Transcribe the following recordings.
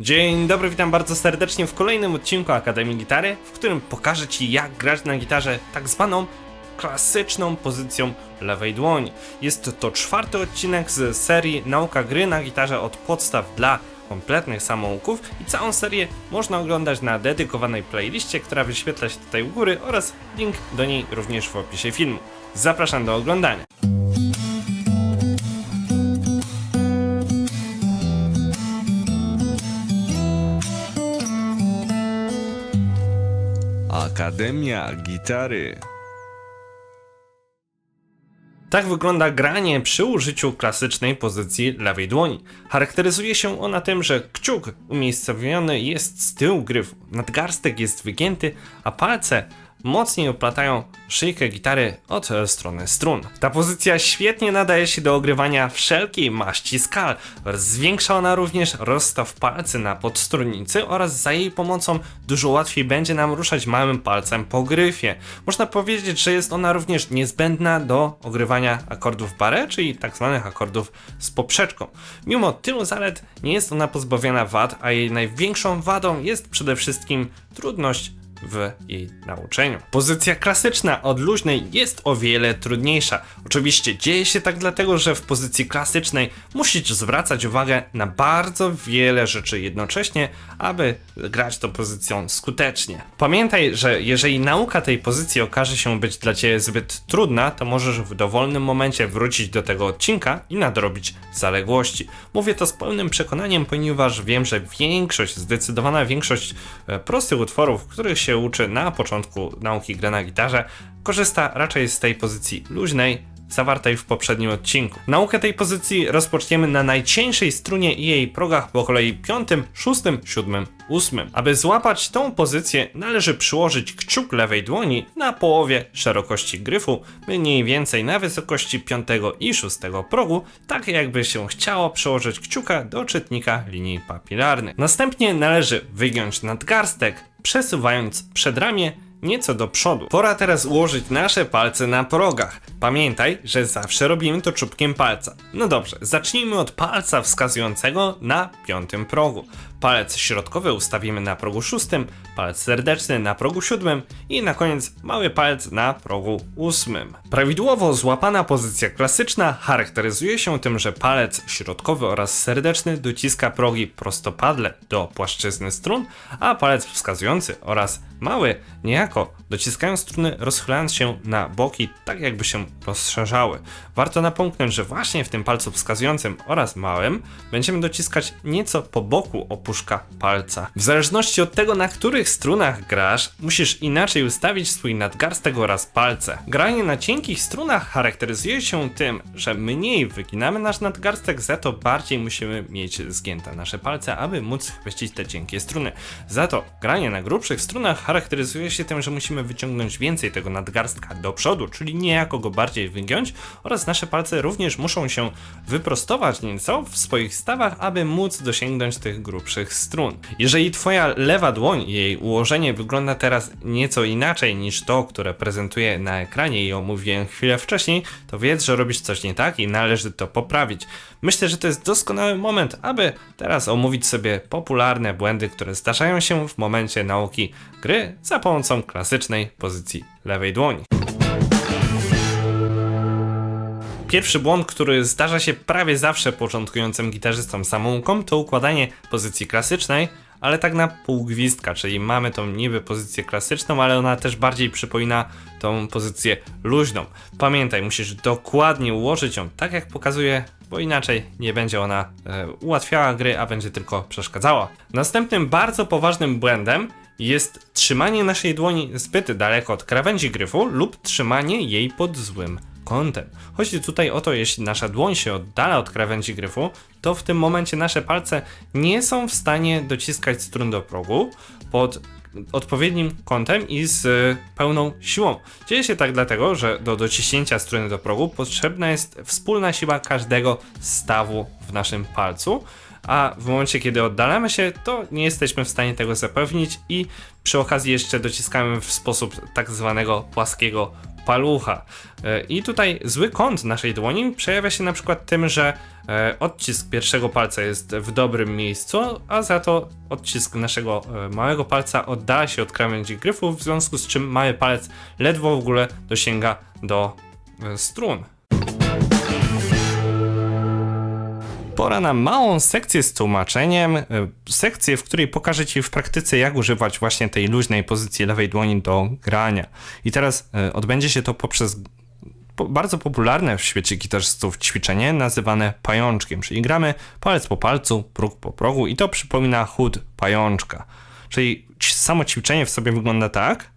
Dzień dobry, witam bardzo serdecznie w kolejnym odcinku Akademii Gitary, w którym pokażę Ci jak grać na gitarze tak zwaną klasyczną pozycją lewej dłoni. Jest to czwarty odcinek z serii Nauka gry na gitarze od podstaw dla kompletnych samouków i całą serię można oglądać na dedykowanej playliście, która wyświetla się tutaj u góry oraz link do niej również w opisie filmu. Zapraszam do oglądania. Akademia Gitary. Tak wygląda granie przy użyciu klasycznej pozycji lewej dłoni. Charakteryzuje się ona tym, że kciuk umiejscowiony jest z tyłu gryfu, nadgarstek jest wygięty, a palce mocniej oplatają szyjkę gitary od strony strun. Ta pozycja świetnie nadaje się do ogrywania wszelkiej maści skal. Zwiększa ona również rozstaw palcy na podstrunnicy oraz za jej pomocą dużo łatwiej będzie nam ruszać małym palcem po gryfie. Można powiedzieć, że jest ona również niezbędna do ogrywania akordów barre, czyli tak zwanych akordów z poprzeczką. Mimo tylu zalet nie jest ona pozbawiona wad, a jej największą wadą jest przede wszystkim trudność w jej nauczeniu. Pozycja klasyczna od luźnej jest o wiele trudniejsza. Oczywiście dzieje się tak dlatego, że w pozycji klasycznej musisz zwracać uwagę na bardzo wiele rzeczy jednocześnie, aby grać tą pozycją skutecznie. Pamiętaj, że jeżeli nauka tej pozycji okaże się być dla Ciebie zbyt trudna, to możesz w dowolnym momencie wrócić do tego odcinka i nadrobić zaległości. Mówię to z pełnym przekonaniem, ponieważ wiem, że większość, zdecydowana większość e, prostych utworów, których się uczy na początku nauki gry na gitarze, korzysta raczej z tej pozycji luźnej, zawartej w poprzednim odcinku. Naukę tej pozycji rozpoczniemy na najcieńszej strunie i jej progach po kolei piątym, szóstym, siódmym, ósmym. Aby złapać tą pozycję, należy przyłożyć kciuk lewej dłoni na połowie szerokości gryfu, mniej więcej na wysokości piątego i szóstego progu, tak jakby się chciało przyłożyć kciuka do czytnika linii papilarnych. Następnie należy wygiąć nadgarstek, przesuwając przedramię nieco do przodu. Pora teraz ułożyć nasze palce na progach. Pamiętaj, że zawsze robimy to czubkiem palca. No dobrze, zacznijmy od palca wskazującego na piątym progu. Palec środkowy ustawimy na progu szóstym, palec serdeczny na progu siódmym i na koniec mały palec na progu ósmym. Prawidłowo złapana pozycja klasyczna charakteryzuje się tym, że palec środkowy oraz serdeczny dociska progi prostopadle do płaszczyzny strun, a palec wskazujący oraz mały niejako dociskają struny rozchylając się na boki, tak jakby się rozszerzały. Warto napomknąć, że właśnie w tym palcu wskazującym oraz małym będziemy dociskać nieco po boku opuszka palca. W zależności od tego, na których strunach grasz, musisz inaczej ustawić swój nadgarstek oraz palce. Granie na cienkich strunach charakteryzuje się tym, że mniej wyginamy nasz nadgarstek, za to bardziej musimy mieć zgięte nasze palce, aby móc chwycić te cienkie struny. Za to granie na grubszych strunach charakteryzuje się tym, że musimy wyciągnąć więcej tego nadgarstka do przodu, czyli niejako go bardziej wygiąć oraz nasze palce również muszą się wyprostować nieco w swoich stawach, aby móc dosięgnąć tych grubszych strun. Jeżeli twoja lewa dłoń i jej ułożenie wygląda teraz nieco inaczej niż to, które prezentuję na ekranie i omówiłem chwilę wcześniej, to wiedz, że robisz coś nie tak i należy to poprawić. Myślę, że to jest doskonały moment, aby teraz omówić sobie popularne błędy, które zdarzają się w momencie nauki gry za pomocą klasycznej pozycji lewej dłoni. Pierwszy błąd, który zdarza się prawie zawsze początkującym gitarzystom samouką, to układanie pozycji klasycznej, ale tak na pół gwizdka, czyli mamy tą niby pozycję klasyczną, ale ona też bardziej przypomina tą pozycję luźną. Pamiętaj, musisz dokładnie ułożyć ją tak jak pokazuje, bo inaczej nie będzie ona e, ułatwiała gry, a będzie tylko przeszkadzała. Następnym bardzo poważnym błędem jest trzymanie naszej dłoni zbyt daleko od krawędzi gryfu lub trzymanie jej pod złym kątem. Chodzi tutaj o to, jeśli nasza dłoń się oddala od krawędzi gryfu, to w tym momencie nasze palce nie są w stanie dociskać strun do progu pod odpowiednim kątem i z y, pełną siłą. Dzieje się tak dlatego, że do dociśnięcia struny do progu potrzebna jest wspólna siła każdego stawu w naszym palcu, a w momencie, kiedy oddalamy się, to nie jesteśmy w stanie tego zapewnić i przy okazji jeszcze dociskamy w sposób tak zwanego płaskiego palucha. E, I tutaj zły kąt naszej dłoni przejawia się na przykład tym, że e, odcisk pierwszego palca jest w dobrym miejscu, a za to odcisk naszego e, małego palca oddala się od krawędzi gryfu, w związku z czym mały palec ledwo w ogóle dosięga do strun. Pora na małą sekcję z tłumaczeniem. e, Sekcję, w której pokażę Ci w praktyce, jak używać właśnie tej luźnej pozycji lewej dłoni do grania. I teraz e, odbędzie się to poprzez po, bardzo popularne w świecie gitarzystów ćwiczenie nazywane pajączkiem, czyli gramy palec po palcu, próg po progu i to przypomina chód pajączka. Czyli samo ćwiczenie w sobie wygląda tak.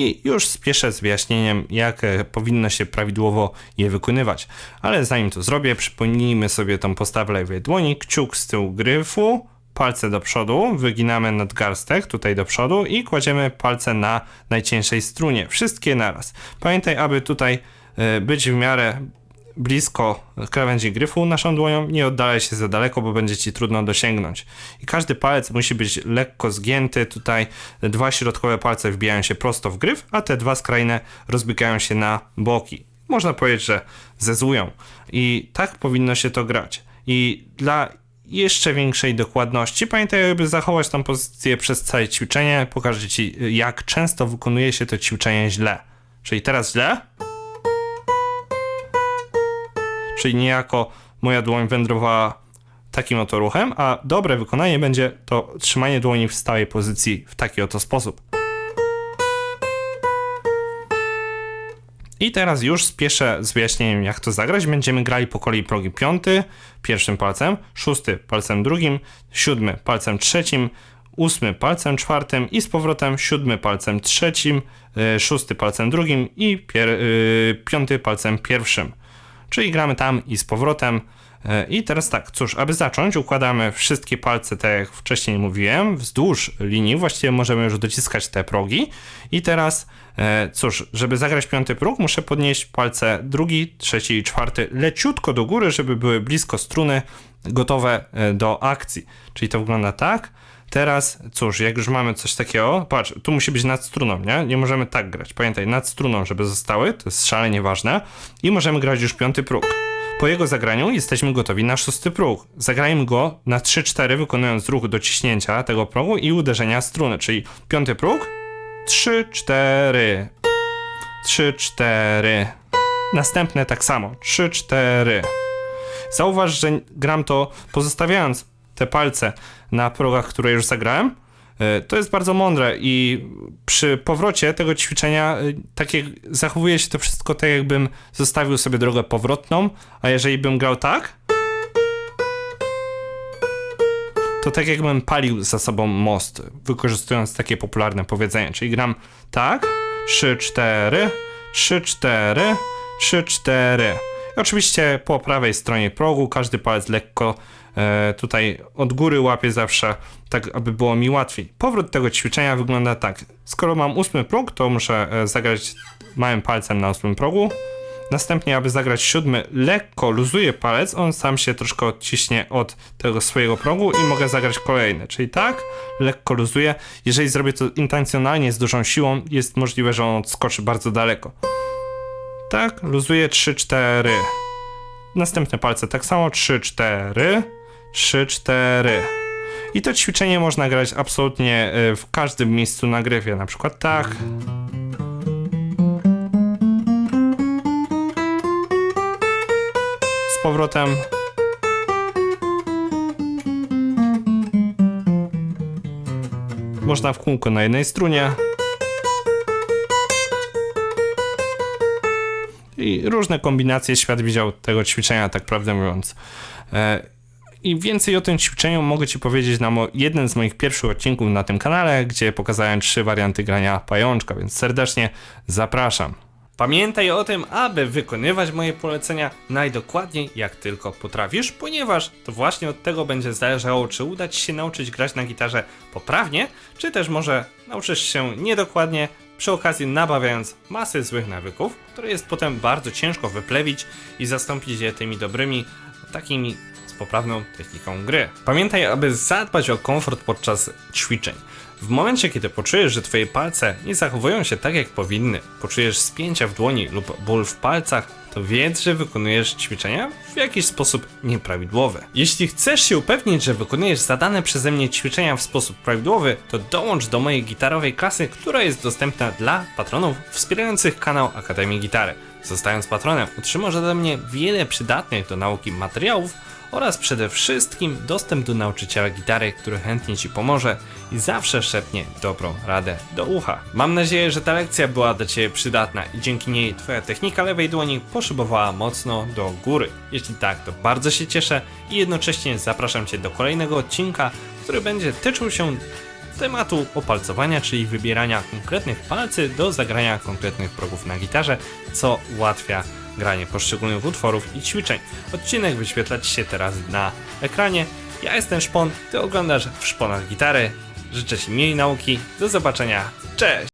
I już spieszę z wyjaśnieniem, jak e, powinno się prawidłowo je wykonywać. Ale zanim to zrobię, przypomnijmy sobie tą postawę lewej dłoni, kciuk z tyłu gryfu, palce do przodu, wyginamy nadgarstek tutaj do przodu i kładziemy palce na najcieńszej strunie. Wszystkie naraz. Pamiętaj, aby tutaj e, być w miarę blisko krawędzi gryfu naszą dłonią, nie oddalaj się za daleko, bo będzie ci trudno dosięgnąć. I każdy palec musi być lekko zgięty. Tutaj dwa środkowe palce wbijają się prosto w gryf, a te dwa skrajne rozbiegają się na boki. Można powiedzieć, że zezują. I tak powinno się to grać. I dla jeszcze większej dokładności pamiętaj, aby zachować tą pozycję przez całe ćwiczenie. Pokażę ci, jak często wykonuje się to ćwiczenie źle. Czyli teraz źle, czyli niejako moja dłoń wędrowała takim oto ruchem, a dobre wykonanie będzie to trzymanie dłoni w stałej pozycji w taki oto sposób. I teraz już spieszę z wyjaśnieniem, jak to zagrać. Będziemy grali po kolei progi piąty pierwszym palcem, szósty palcem drugim, siódmy palcem trzecim, ósmy palcem czwartym i z powrotem siódmy palcem trzecim, y, szósty palcem drugim i pier, y, piąty palcem pierwszym. Czyli gramy tam i z powrotem. E, I teraz tak, cóż, aby zacząć, układamy wszystkie palce, tak jak wcześniej mówiłem, wzdłuż linii. Właściwie możemy już dociskać te progi. I teraz, e, cóż, żeby zagrać piąty próg, muszę podnieść palce drugi, trzeci i czwarty leciutko do góry, żeby były blisko struny, gotowe e, do akcji. Czyli to wygląda tak. Teraz, cóż, jak już mamy coś takiego, patrz, tu musi być nad struną, nie? Nie możemy tak grać. Pamiętaj, nad struną, żeby zostały, to jest szalenie ważne. I możemy grać już piąty próg. Po jego zagraniu jesteśmy gotowi na szósty próg. Zagrajmy go na 3-4, wykonując ruch dociśnięcia tego progu i uderzenia struny, czyli piąty próg, 3-4, 3-4. Następne tak samo, 3-4. Zauważ, że gram to pozostawiając te palce na progach, które już zagrałem. E, To jest bardzo mądre i przy powrocie tego ćwiczenia e, takie zachowuje się to wszystko tak, jakbym zostawił sobie drogę powrotną, a jeżeli bym grał tak, to tak jakbym palił za sobą most, wykorzystując takie popularne powiedzenie, czyli gram tak, 3, 4, 3, 4, 3, 4. I oczywiście po prawej stronie progu każdy palec lekko tutaj od góry łapię zawsze, tak aby było mi łatwiej. Powrót tego ćwiczenia wygląda tak. Skoro mam ósmy próg, to muszę e, zagrać małym palcem na ósmym progu. Następnie, aby zagrać siódmy, lekko luzuję palec, on sam się troszkę odciśnie od tego swojego progu i mogę zagrać kolejny. Czyli tak, lekko luzuję. Jeżeli zrobię to intencjonalnie z dużą siłą, jest możliwe, że on odskoczy bardzo daleko. Tak, luzuję 3, 4. Następne palce tak samo 3, 4, 3, 4. I to ćwiczenie można grać absolutnie y, w każdym miejscu na gryfie, na przykład tak. Z powrotem. Można w kółko na jednej strunie. I różne kombinacje świat widział tego ćwiczenia, tak prawdę mówiąc. I więcej o tym ćwiczeniu mogę Ci powiedzieć na jednym z moich pierwszych odcinków na tym kanale, gdzie pokazałem trzy warianty grania pajączka, więc serdecznie zapraszam. Pamiętaj o tym, aby wykonywać moje polecenia najdokładniej jak tylko potrafisz, ponieważ to właśnie od tego będzie zależało, czy uda Ci się nauczyć grać na gitarze poprawnie, czy też może nauczysz się niedokładnie, przy okazji nabawiając masy złych nawyków, które jest potem bardzo ciężko wyplewić i zastąpić je tymi dobrymi takimi poprawną techniką gry. Pamiętaj, aby zadbać o komfort podczas ćwiczeń. W momencie, kiedy poczujesz, że twoje palce nie zachowują się tak jak powinny, poczujesz spięcia w dłoni lub ból w palcach, to wiedz, że wykonujesz ćwiczenia w jakiś sposób nieprawidłowy. Jeśli chcesz się upewnić, że wykonujesz zadane przeze mnie ćwiczenia w sposób prawidłowy, to dołącz do mojej gitarowej klasy, która jest dostępna dla patronów wspierających kanał Akademii Gitary. Zostając patronem, otrzymasz ode mnie wiele przydatnych do nauki materiałów oraz przede wszystkim dostęp do nauczyciela gitary, który chętnie Ci pomoże i zawsze szepnie dobrą radę do ucha. Mam nadzieję, że ta lekcja była dla Ciebie przydatna i dzięki niej Twoja technika lewej dłoni poszybowała mocno do góry. Jeśli tak, to bardzo się cieszę i jednocześnie zapraszam Cię do kolejnego odcinka, który będzie tyczył się tematu opalcowania, czyli wybierania konkretnych palcy do zagrania konkretnych progów na gitarze, co ułatwia granie poszczególnych utworów i ćwiczeń. Odcinek wyświetla Ci się teraz na ekranie. Ja jestem Szpon, Ty oglądasz w Szponach Gitary. Życzę Ci miłej nauki, do zobaczenia, cześć!